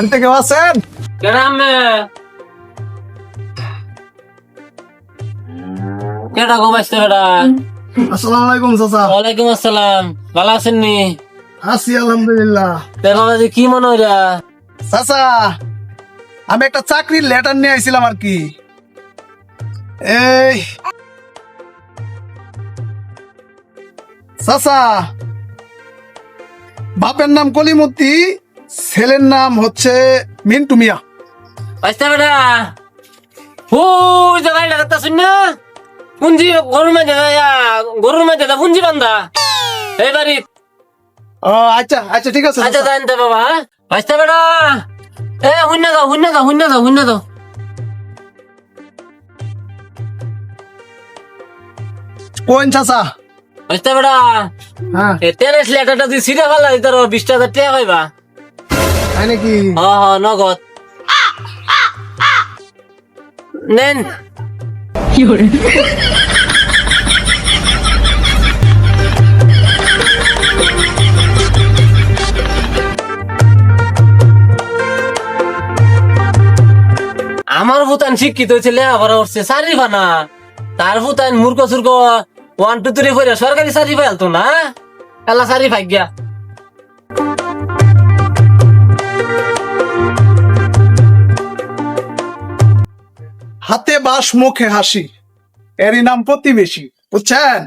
বাড়িতে কেউ আছেন? গ্রামে কেটা ঘুমাইছে বেটা? আসসালামু আলাইকুম চাচা। ওয়ালাইকুম আসসালাম। ভালো আছেন নি? আছি আলহামদুলিল্লাহ। বাবা কি মনে হইরা চাচা আমি একটা চাকরির লেটার নিয়ে আইছিলাম আর কি। এই। চাচা বাপের নাম কলিমতি ছেলের নাম হচ্ছে মিন্টু মিয়া। বাইসতে বেটা। হু জায়গায় লাগাতা শুন না। পুঞ্জি গরুর মাঝে গরুর মাঝে পুঞ্জি বান্ধা। এই বাড়ি। ও আচ্ছা আচ্ছা ঠিক আছে আচ্ছা জানতে বাবা বাইসতে বেটা। এ হুন্য দাও হুন্য দাও হুন্য দাও হুন্য দাও কোন চাচা। বাইসতে বেটা। হ্যাঁ। টেনিস লেটারটা দিয়ে সিরে ফেলা দিতে বিশ টাকা টাকা পাইবা। তাই নাকি? হ হ নগদ। নেন। আমার ভুতান শিক্ষিত ছেলে আবার উঠছে সারি ফানা তার ভুতান মূর্খ সুর্খ ওয়ান টু থ্রি ফোর সরকারি সারি ফেলতো না? এলা সারি ভাগ্যা হাতে বাস মুখে হাসি। এরই নাম প্রতিবেশী বুঝছেন?